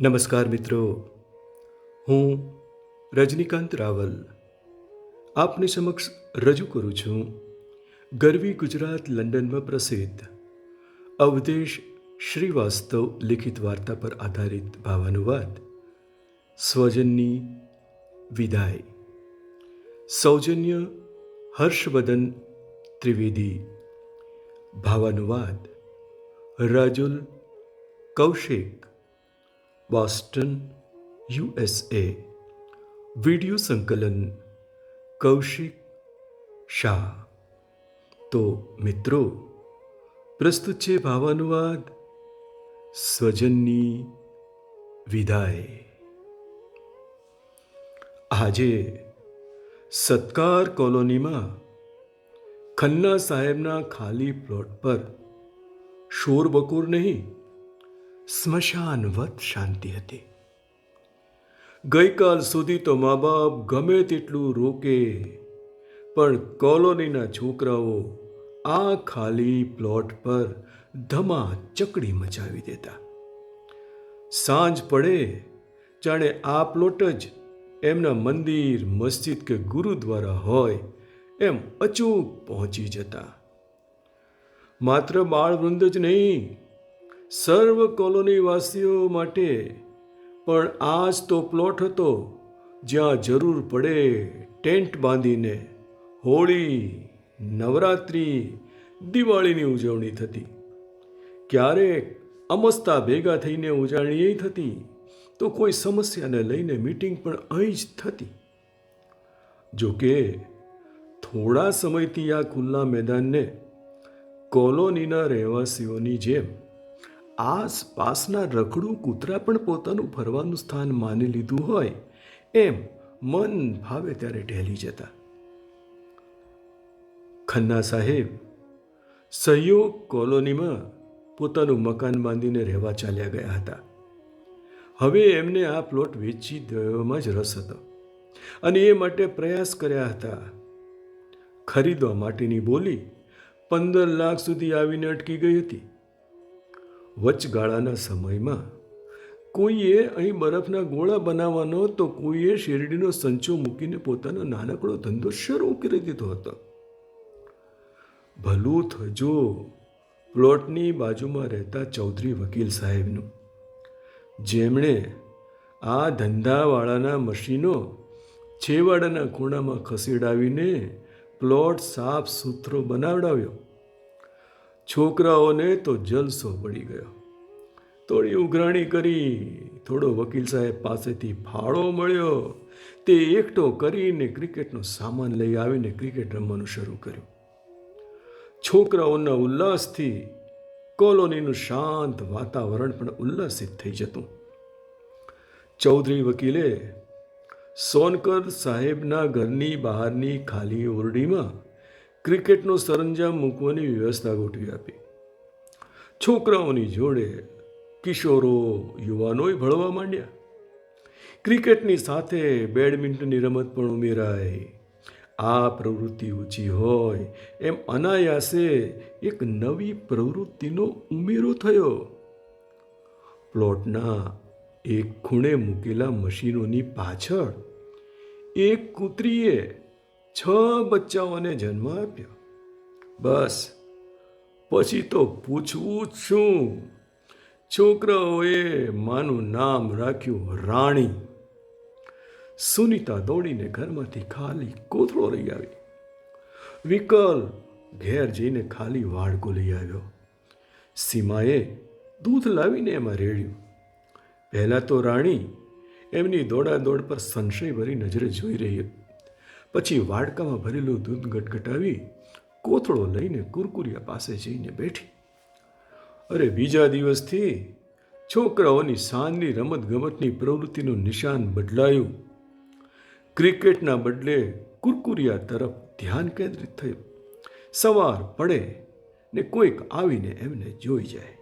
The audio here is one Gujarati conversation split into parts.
નમસ્કાર મિત્રો. હું રજનીકાંત રાવલ. આપની સમક્ષ રજૂ કરું છું. ગરવી ગુજરાત લંડનમાં પ્રસિદ્ધ અવધેશ શ્રીવાસ્તવ લિખિત વાર્તા પર આધારિત ભાવાનુવાદ. સ્વજનની વિદાય. સૌજન્ય હર્ષવદન ત્રિવેદી. ભાવાનુવાદ. Rajul Kaushik. Boston, USA. Video સંકલન, કૌશિક શાહ. તો મિત્રો, પ્રસ્તુત છે ભાવાનુવાદ, સ્વજનની વિદાય. આજે સત્કાર કોલોનીમાં ખન્ના સાહેબના ખાલી પ્લોટ પર શોર બકોર નહીં સ્મશાનવત શાંતિ હતી. ગઈકાલ સુધી તો મા બાપ ગમે તેટલું રોકે, પણ કોલોનીના છોકરાઓ આ ખાલી પ્લોટ પર ધમા ચકડી મચાવી દેતા. સાંજ પડે, જાણે આ પ્લોટ જ એમના મંદિર, મસ્જિદ કે ગુરુદ્વારા હોય એમ અચૂક પહોંચી જતા. માત્ર બાળવૃંદ જ નહીં સર્વ કોલોનીવાસીઓ માટે પણ આ જ તો પ્લોટ હતો જ્યાં જરૂર પડે ટેન્ટ બાંધીને હોળી, નવરાત્રિ, દિવાળીની ઉજવણી થતી. ક્યારેક અમસ્તા ભેગા થઈને ઉજવણી થતી, તો કોઈ સમસ્યાને લઈને મીટિંગ પણ અહીં જ થતી. જોકે થોડા સમયથી આ ખુલ્લા મેદાનને કોલોનીના રહેવાસીઓની જેમ આસપાસના રખડું કૂતરા પણ પોતાનું ફરવાનું સ્થાન માની લીધું હોય એમ મન ભાવે ત્યારે ઢેલી જતા. ખન્ના સાહેબ, સહયોગ કોલોનીમાં પોતાનું મકાન બાંધીને રહેવા ચાલ્યા ગયા હતા. હવે એમને આ પ્લોટ વેચી દેવામાં જ રસ હતો અને એ માટે પ્રયાસ કર્યા હતા. ખરીદવા માટેની બોલી પંદર લાખ સુધી આવીને અટકી ગઈ હતી. વચગાળાના સમયમાં કોઈએ અહીં બરફના ગોળા બનાવવાનો તો કોઈએ શેરડીનો સંચો મૂકીને પોતાનો નાનકડો ધંધો શરૂ કરી દીધો હતો. ભલું થજો, પ્લોટની બાજુમાં રહેતા ચૌધરી વકીલ સાહેબનું. જેમણે આ ધંધાવાળાના મશીનો છેવાડાના ખૂણામાં ખસેડાવીને પ્લોટ સાફ સુથરો બનાવડાવ્યો. છોકરાઓને તો જલસો પડી ગયો. થોડી ઉઘરાણી કરી, થોડો વકીલ સાહેબ પાસેથી ફાળો મળ્યો. તે એકઠો કરીને ક્રિકેટનો સામાન લઈ આવીને ક્રિકેટ રમવાનું શરૂ કર્યું. છોકરાઓના ઉલ્લાસથી કોલોનીનું શાંત વાતાવરણ પણ ઉલ્લાસિત થઈ જતું. ચૌધરી વકીલે સોનકર સાહેબના ઘરની બહારની ખાલી ઓરડીમાં ક્રિકેટનો સરંજામ મૂકવાની વ્યવસ્થા ગોઠવી આપી. છોકરાઓની જોડે કિશોરો, યુવાનોય ભળવા માંડ્યા. ક્રિકેટની સાથે બેડમિન્ટનની રમત પણ ઉમેરાય આ પ્રવૃત્તિ ઊંચી હોય એમ અનાયાસે એક નવી પ્રવૃત્તિનો ઉમેરો થયો. પ્લોટના એક ખૂણે મૂકેલા મશીનોની પાછળ એક કૂતરીએ છ બચ્ચાઓને જન્મ આપ્યો. બસ. પછી તો પૂછવું શું? છોકરાઓએ માનું નામ રાખ્યું રાણી. સુનીતા દોડીને ઘરમાંથી ખાલી કોથળો લઈ આવી. વિકલ ઘેર જઈને ખાલી વાડકો લઈ આવ્યો. સીમાએ દૂધ લાવીને એમાં રેડ્યું. પહેલાં તો રાણી એમની દોડાદોડ પર સંશય ભરી નજરે જોઈ રહી પછી વાડકામાં ભરેલું દૂધ ગટગટાવી કોથળો લઈને કુરકુરિયા પાસે જઈને બેઠી. અરે બીજા દિવસથી છોકરાઓની સાંજની રમત ગમતની પ્રવૃત્તિનું નિશાન બદલાયું. ક્રિકેટના બદલે કુરકુરિયા તરફ ધ્યાન કેન્દ્રિત થયું. સવાર પડે ને કોઈક આવીને એમને જોઈ જાય.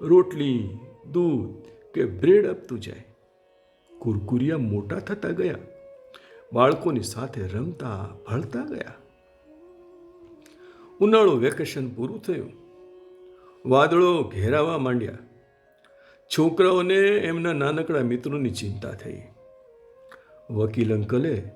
રોટલી, દૂધ કે બ્રેડ આપતું જાય. કુરકુરિયા મોટા થતા ગયા. બાળકોની સાથે રમતા ભળતા ગયા. ઉનાળું વેકેશન પૂરું થયું. વાદળો ઘેરાવા માંડ્યા. છોકરાઓને એમના નાનકડા મિત્રોની ચિંતા થઈ. વકીલ અંકલે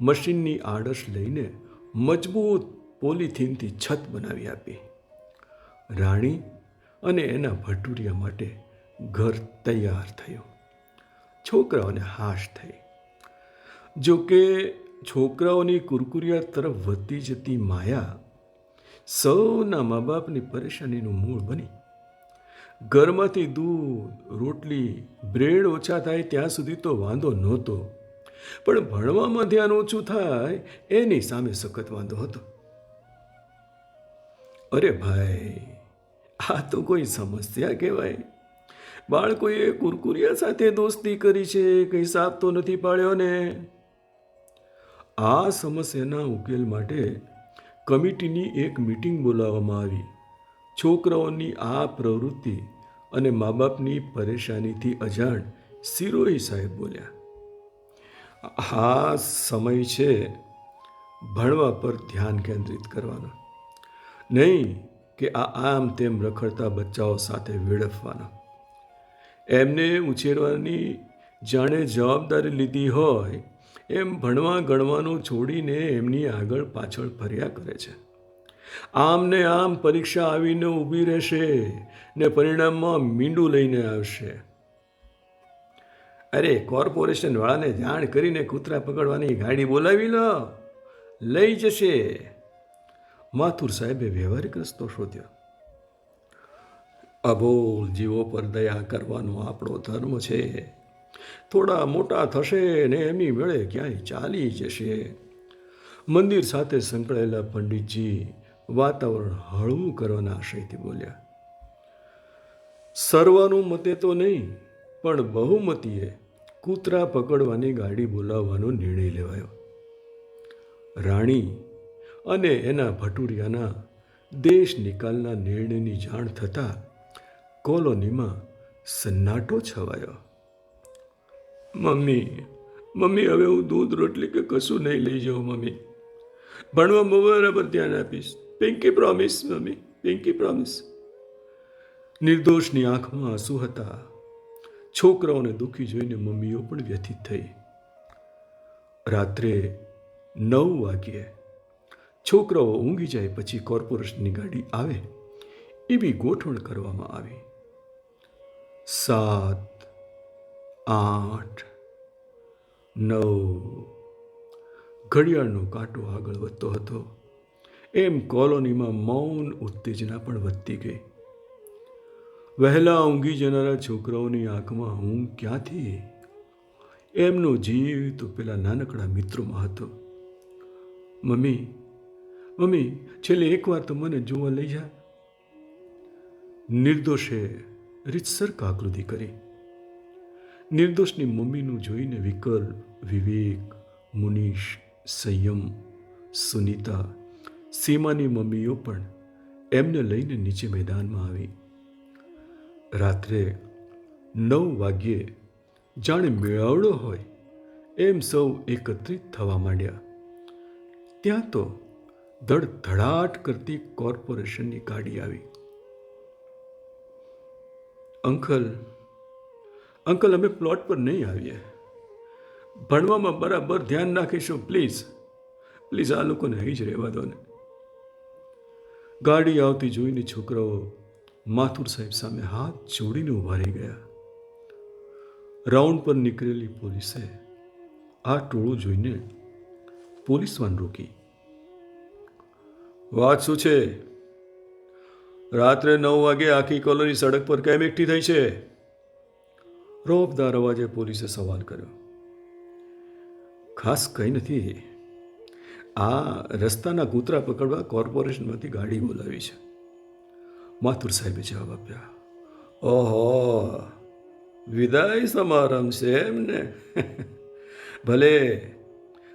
મશીનની આડસ લઈને મજબૂત પોલિથીનથી છત બનાવી આપી. રાણી અને એના ભટુરિયા માટે ઘર તૈયાર થયું. છોકરાઓને હાશ થઈ. જો કે છોકરાઓની કુરકુરિયા તરફ વધતી જતી માયા સૌના મા બાપની પરેશાનીનું મૂળ બની. ઘરમાંથી દૂધ, રોટલી, બ્રેડ ઓછા થાય ત્યાં સુધી તો વાંધો નહોતો. પણ ભણવામાં ધ્યાન ઓછું થાય એની સામે સખત વાંધો હતો. અરે ભાઈ, આ તો કોઈ સમસ્યા કહેવાય. બાળકોએ કુરકુરિયા સાથે દોસ્તી કરી છે, કંઈ સાપ તો નથી પાડ્યો ને? આ સમસ્યાના ઉકેલ માટે કમિટીની એક મીટિંગ બોલાવવામાં આવી. છોકરાઓની આ પ્રવૃત્તિ અને મા બાપની પરેશાનીથી અજાણ સિરોહી સાહેબ બોલ્યા. આ સમય છે ભણવા પર ધ્યાન કેન્દ્રિત કરવાનો. નહીં કે આ આમ તેમ રખડતા બચ્ચાઓ સાથે વેડફવાના. એમને ઉછેરવાની જાણે જવાબદારી લીધી હોય એમ ભણવા ગણવાનું છોડીને એમની આગળ પાછળ ફર્યા કરે છે. આમ ને આમ પરીક્ષા આવીને ઊભી રહેશે ને પરિણામમાં મીંડું લઈને આવશે. અરે કોર્પોરેશન વાળાને જાણ કરીને કૂતરા પકડવાની ગાડી બોલાવી લો. લઈ જશે. માથુર સાહેબે વ્યવહારિક રસ્તો શોધ્યો. અબોલ જીવો પર દયા કરવાનો આપણો ધર્મ છે. થોડા મોટા થશે ને એમની વેળે ક્યાંય ચાલી જશે. મંદિર સાથે સંકળાયેલા પંડિતજી વાતાવરણ હળવું કરવાના આશયથી બોલ્યા, સર્વાનુમતે તો નહીં, પણ બહુમતીએ કૂતરા પકડવાની ગાડી બોલાવવાનો નિર્ણય લેવાયો. રાણી અને એના ભટુરિયાના દેશ નિકાલના નિર્ણયની જાણ થતાં કોલોનીમાં સન્નાટો છવાયો. મમ્મી મમ્મી, હવે હું દૂધ, રોટલી કે કશું નહીં લઈ જાઉં, મમ્મી. ભણવામાં બરાબર ધ્યાન આપીશ. Pinky promise mummy pinky promise નિર્દોષની આંખમાં આંસુ હતા. છોકરાઓને દુઃખી જોઈને મમ્મીઓ પણ વ્યથિત થઈ. રાત્રે નવ વાગ્યે છોકરાઓ ઊંઘી જાય પછી કોર્પોરેશનની ગાડી આવે. એવી ગોઠવણ કરવામાં આવી. સાત આઠ, નવ, ઘડિયાળનો કાંટો આગળ વધતો હતો. એમ કોલોનીમાં મૌન ઉત્તેજના પણ વધતી ગઈ. વહેલા ઊંઘી જનારા છોકરાઓની આંખમાં ઊંઘ ક્યાંથી? એમનો જીવ તો પેલા નાનકડા મિત્રોમાં હતો. મમ્મી મમ્મી, છેલ્લે એકવાર તો મને જોવા લઈ જા. નિર્દોષે રીતસર કાકૃતિ કરી. નિર્દોષની મમ્મીનું જોઈને વિકલ, વિવેક મુનીશ સંયમ, સુનિતા, સીમાની મમ્મીઓ પણ એમને લઈને નીચે મેદાનમાં આવી. રાત્રે નવ વાગ્યે જાણે મેળાવડો હોય એમ સૌ એકત્રિત થવા માંડ્યા. ત્યાં તો ધડધડાટ કરતી કોર્પોરેશનની ગાડી આવી. અંકલ અંકલ, અમે પ્લોટ પર નહીં આવીએ. ભણવામાં બરાબર ધ્યાન રાખીશું, પ્લીઝ. પ્લીઝ આ લોકોને અહીં જ રહેવા દો ને. ગાડી આવતી જોઈને છોકરાઓ માથુર સાહેબ સામે હાથ જોડીને ઊભા રહી ગયા. રાઉન્ડ પર નીકળેલી પોલીસે આ ટોળું જોઈને પોલીસ રોકી. વાત શું છે? રાત્રે નવ વાગે આખી કોલોની સડક પર કેમ એકઠી થઈ છે? રોબદાર અવાજે પોલીસે સવાલ કર્યો. ખાસ કંઈ નથી. આ રસ્તાના કૂતરા પકડવા કોર્પોરેશનમાંથી ગાડી બોલાવી છે. માથુર સાહેબે જવાબ આપ્યા. ઓહો, વિદાય સમારંભ છે એમને ભલે,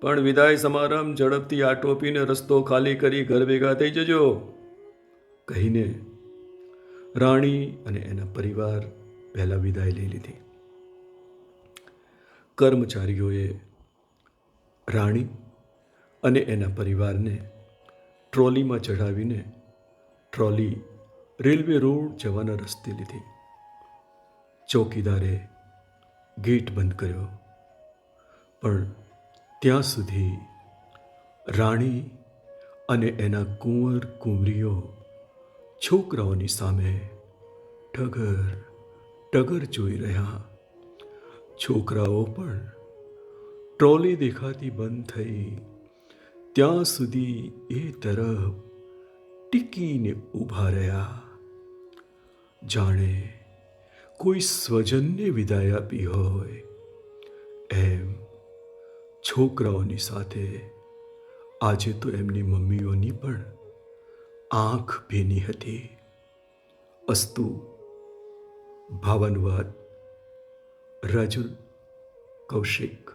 પણ વિદાય સમારંભ ઝડપથી આ ટોપીને રસ્તો ખાલી કરી ઘર ભેગા થઈ જજો. કહીને રાણી અને એના પરિવાર પહેલાં વિદાય લઈ લીધી. કર્મચારીઓએ રાણી અને એના પરિવારને ટ્રોલીમાં ચઢાવીને ટ્રોલી રેલવે રોડ જવાના રસ્તે લીધી. ચોકીદારે ગેટ બંધ કર્યો. પણ ત્યાં સુધી રાણી અને એના કુંવર કુંવરીઓ છોકરાઓની સામે ટગર ટગર જોઈ રહ્યા. છોકરાઓ પણ ટ્રોલી દેખાતી બંધ થઈ. ત્યાં સુધી એ તરફ ટીકીને ઊભા રહ્યા. જાણે કોઈ સ્વજનને વિદાય આપી હોય. એમ છોકરાઓની સાથે આજે તો એમની મમ્મીઓની પણ આંખ ભીની હતી. અસ્તુ, ભાવાનુવાદ. રાજુ કૌશિક.